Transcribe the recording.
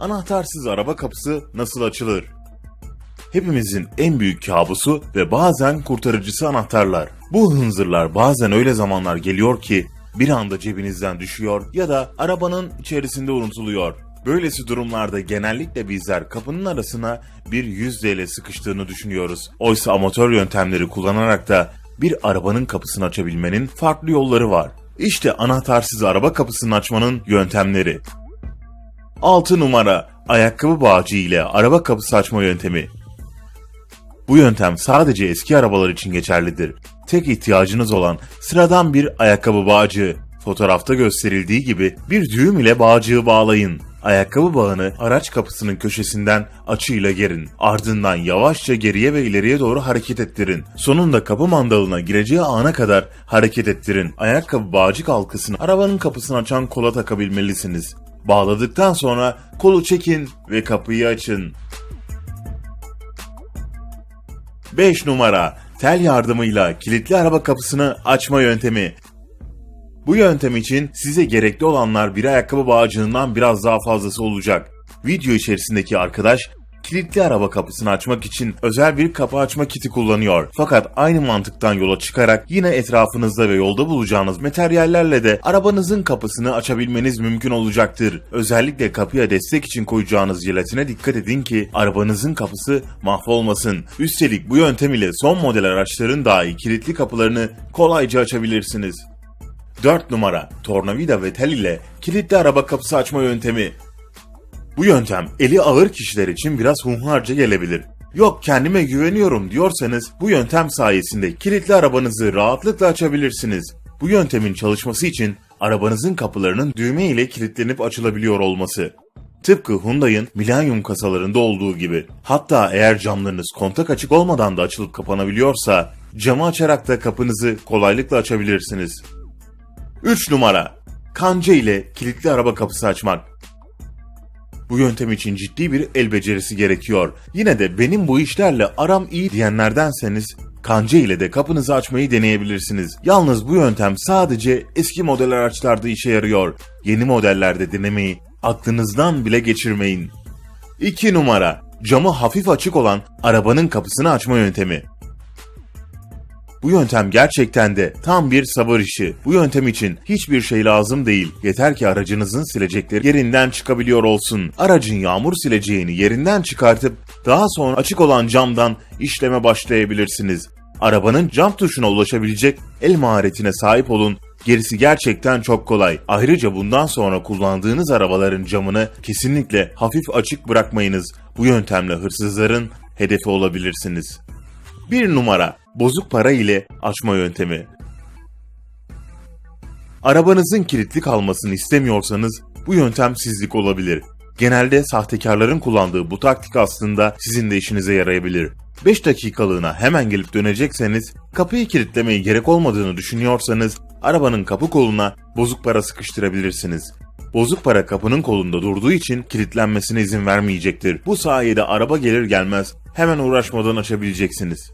Anahtarsız araba kapısı nasıl açılır? Hepimizin en büyük kabusu ve bazen kurtarıcısı anahtarlar. Bu hınzırlar bazen öyle zamanlar geliyor ki bir anda cebinizden düşüyor ya da arabanın içerisinde unutuluyor. Böylesi durumlarda genellikle bizler kapının arasına bir 100 TL sıkıştığını düşünüyoruz. Oysa amatör yöntemleri kullanarak da bir arabanın kapısını açabilmenin farklı yolları var. İşte anahtarsız araba kapısını açmanın yöntemleri. 6 numara ayakkabı bağcı ile araba kapısı açma yöntemi. Bu yöntem sadece eski arabalar için geçerlidir. Tek ihtiyacınız olan sıradan bir ayakkabı bağcığı. Fotoğrafta gösterildiği gibi bir düğüm ile bağcığı bağlayın. Ayakkabı bağını araç kapısının köşesinden açıyla gerin. Ardından yavaşça geriye ve ileriye doğru hareket ettirin. Sonunda kapı mandalına gireceği ana kadar hareket ettirin. Ayakkabı bağcık halkasını arabanın kapısını açan kola takabilmelisiniz. Bağladıktan sonra kolu çekin ve kapıyı açın. 5 numara tel yardımıyla kilitli araba kapısını açma yöntemi. Bu yöntem için size gerekli olanlar bir ayakkabı bağcığından biraz daha fazlası olacak. Video içerisindeki arkadaş kilitli araba kapısını açmak için özel bir kapı açma kiti kullanıyor. Fakat aynı mantıktan yola çıkarak yine etrafınızda ve yolda bulacağınız materyallerle de arabanızın kapısını açabilmeniz mümkün olacaktır. Özellikle kapıya destek için koyacağınız jelatine dikkat edin ki arabanızın kapısı mahvolmasın. Üstelik bu yöntem ile son model araçların dahi kilitli kapılarını kolayca açabilirsiniz. 4 numara tornavida ve tel ile kilitli araba kapısı açma yöntemi. Bu yöntem eli ağır kişiler için biraz hunharca gelebilir. Yok kendime güveniyorum diyorsanız bu yöntem sayesinde kilitli arabanızı rahatlıkla açabilirsiniz. Bu yöntemin çalışması için arabanızın kapılarının düğme ile kilitlenip açılabiliyor olması. Tıpkı Hyundai'ın Millennium kasalarında olduğu gibi. Hatta eğer camlarınız kontak açık olmadan da açılıp kapanabiliyorsa camı açarak da kapınızı kolaylıkla açabilirsiniz. 3 numara kanca ile kilitli araba kapısı açmak. Bu yöntem için ciddi bir el becerisi gerekiyor. Yine de benim bu işlerle aram iyi diyenlerdenseniz kanca ile de kapınızı açmayı deneyebilirsiniz. Yalnız bu yöntem sadece eski model araçlarda işe yarıyor. Yeni modellerde denemeyi aklınızdan bile geçirmeyin. 2 numara camı hafif açık olan arabanın kapısını açma yöntemi. Bu yöntem gerçekten de tam bir sabır işi. Bu yöntem için hiçbir şey lazım değil. Yeter ki aracınızın silecekleri yerinden çıkabiliyor olsun. Aracın yağmur sileceğini yerinden çıkartıp daha sonra açık olan camdan işleme başlayabilirsiniz. Arabanın cam tuşuna ulaşabilecek el maharetine sahip olun. Gerisi gerçekten çok kolay. Ayrıca bundan sonra kullandığınız arabaların camını kesinlikle hafif açık bırakmayınız. Bu yöntemle hırsızların hedefi olabilirsiniz. 1 numara bozuk para ile açma yöntemi. Arabanızın kilitli kalmasını istemiyorsanız bu yöntem sizlik olabilir. Genelde sahtekarların kullandığı bu taktik aslında sizin de işinize yarayabilir. 5 dakikalığına hemen gelip dönecekseniz, kapıyı kilitlemeye gerek olmadığını düşünüyorsanız, arabanın kapı koluna bozuk para sıkıştırabilirsiniz. Bozuk para kapının kolunda durduğu için kilitlenmesine izin vermeyecektir. Bu sayede araba gelir gelmez hemen uğraşmadan açabileceksiniz.